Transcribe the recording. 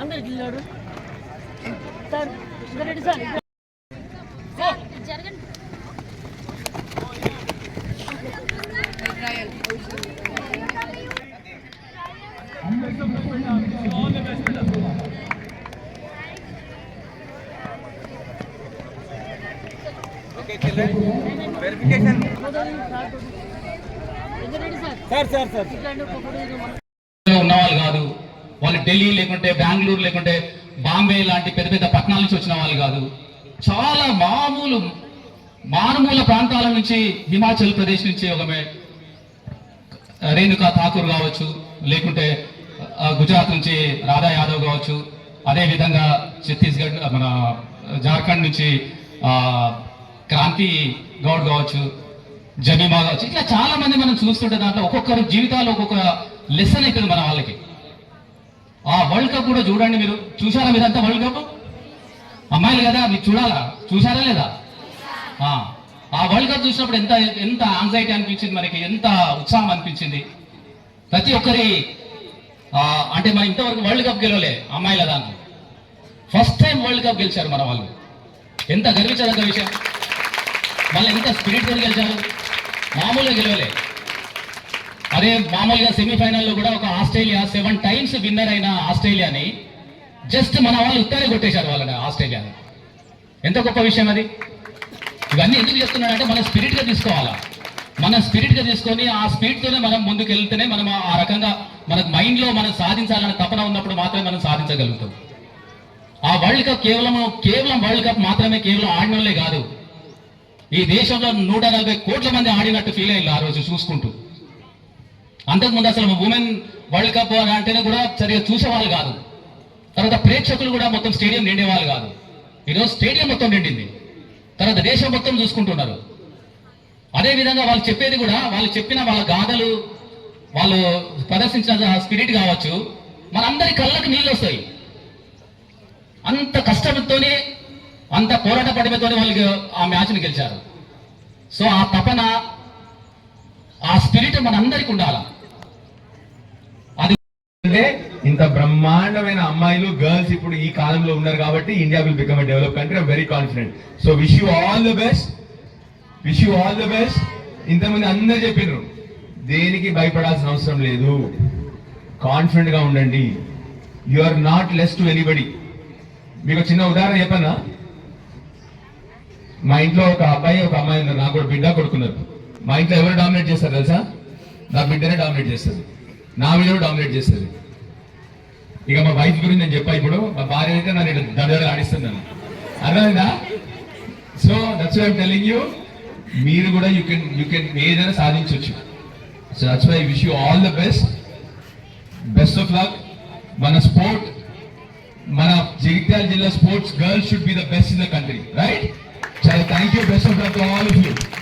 అందరికి ఇల్లాడు sir Reddy sir verification sir sir sir. ఉన్నవాళ్ళు కాదు. వాళ్ళు ఢిల్లీ లేకుంటే బెంగళూరు లేకుంటే బాంబే లాంటి పెద్ద పెద్ద పట్టణాల నుంచి వచ్చిన వాళ్ళు కాదు. చాలా మామూలు మారుమూల ప్రాంతాల నుంచి హిమాచల్ ప్రదేశ్ నుంచి ఒక రేణుకా ఠాకూర్ కావచ్చు లేకుంటే ఆ, గుజరాత్ నుంచి రాధా యాదవ్ కావచ్చు. అదే విధంగా ఛత్తీస్గఢ్ మన జార్ఖండ్ నుంచి ఆ, క్రాంతి గౌడ్ కావచ్చు జమీమా కావచ్చు ఇట్లా చాలా మంది మనం చూస్తుంటే దాంట్లో ఒక్కొక్కరు జీవితాలు ఒక్కొక్క లెసన్ అవుతుంది మన వాళ్ళకి. ఆ వరల్డ్ కప్ కూడా చూడండి మీరు. చూసారా మీరంతా వరల్డ్ కప్ అమ్మాయిలు కదా మీరు చూడాలా? చూసారా లేదా? ఆ వరల్డ్ కప్ చూసినప్పుడు ఎంత ఎంత యాంగ్జైటీ అనిపించింది మనకి ఎంత ఉత్సాహం అనిపించింది. ప్రతి ఒక్కరి అంటే మన ఇంతవరకు వరల్డ్ కప్ గెలవలే అమ్మాయిల దాంట్లో. ఫస్ట్ టైం వరల్డ్ కప్ గెలిచారు మన వాళ్ళు. ఎంత గర్వించదగ్గ విషయం. మళ్ళీ ఎంత స్పిరిట్తో గెలిచారు. మామూలుగా గెలవలే. అదే మామూలుగా సెమీఫైనల్లో కూడా ఒక ఆస్ట్రేలియా సెవెన్ టైమ్స్ విన్నర్ అయిన ఆస్ట్రేలియాని జస్ట్ మన వాళ్ళు ఉత్తరే కొట్టేశారు వాళ్ళని ఆస్ట్రేలియాని. ఎంత గొప్ప విషయం అది. ఇవన్నీ ఎందుకు చెప్తున్నాడంటే మనం స్పిరిట్గా తీసుకోవాలా. మన స్పిరిట్గా తీసుకొని ఆ స్పీడ్తోనే మనం ముందుకు వెళ్తేనే మనం ఆ రకంగా మన మైండ్లో మనం సాధించాలనే తపన ఉన్నప్పుడు మాత్రమే మనం సాధించగలుగుతాం. ఆ వరల్డ్ కప్ కేవలం కేవలం వరల్డ్ కప్ మాత్రమే కేవలం ఆడినోళ్ళే కాదు. ఈ దేశంలో నూట నలభై కోట్ల మంది ఆడినట్టు ఫీల్ అయ్యారు ఆ రోజు చూసుకుంటూ. అంతకుముందు అసలు ఉమెన్ వరల్డ్ కప్ అని అంటేనే కూడా సరిగా చూసేవాళ్ళు కాదు. తర్వాత ప్రేక్షకులు కూడా మొత్తం స్టేడియం నిండేవాళ్ళు కాదు. ఈరోజు స్టేడియం మొత్తం నిండింది. తర్వాత దేశం మొత్తం చూసుకుంటున్నారు. అదేవిధంగా వాళ్ళు చెప్పేది కూడా వాళ్ళు చెప్పిన వాళ్ళ గాథలు వాళ్ళు ప్రదర్శించిన స్పిరిట్ కావచ్చు మనందరి కళ్ళకి నీళ్ళు వస్తాయి. అంత కష్టంతోనే అంత పోరాట పడిపోతే వాళ్ళకి ఆ మ్యాచ్ని గెలిచారు. సో ఆ తపన ఆ స్పిరిట్ మనందరికి ఉండాల. అది అంటే ఇంత బ్రహ్మాండమైన అమ్మాయిలు గర్ల్స్ ఇప్పుడు ఈ కాలంలో ఉన్నారు కాబట్టి India will become develop country. Very confident. So wish you all the best. Wish you all the best. ఇంతమంది అందరు చెప్పినారు దేనికి భయపడాల్సిన అవసరం లేదు. కాన్ఫిడెంట్గా ఉండండి. You are not less to anybody. మీకు చిన్న ఉదాహరణ చెప్పనా? మా ఇంట్లో ఒక అబ్బాయి ఒక అమ్మాయి ఉన్నారు. నాకు కూడా బిడ్డ కొడుకున్నారు. మా ఇంట్లో ఎవరు డామినేట్ చేస్తారు తెలుసా? నా బిడ్డనే డామినేట్ చేస్తుంది. నా మీద డామినేట్ చేస్తుంది. ఇక మా వైఫ్ గురించి నేను చెప్పా ఇప్పుడు. మా భార్య అయితే నన్ను దడదడ ఆడిస్తున్నాను అర్థమైందా? So that's I'm telling you మీరు కూడా యూ కెన్ యూ కెన్ ఏదైనా సాధించవచ్చు so that's why wish you all the best best of luck మన స్పోర్ట్ మన జగిత్యాల జిల్లా sports girls should be the best in the country right Thank you. Best of luck to all of you.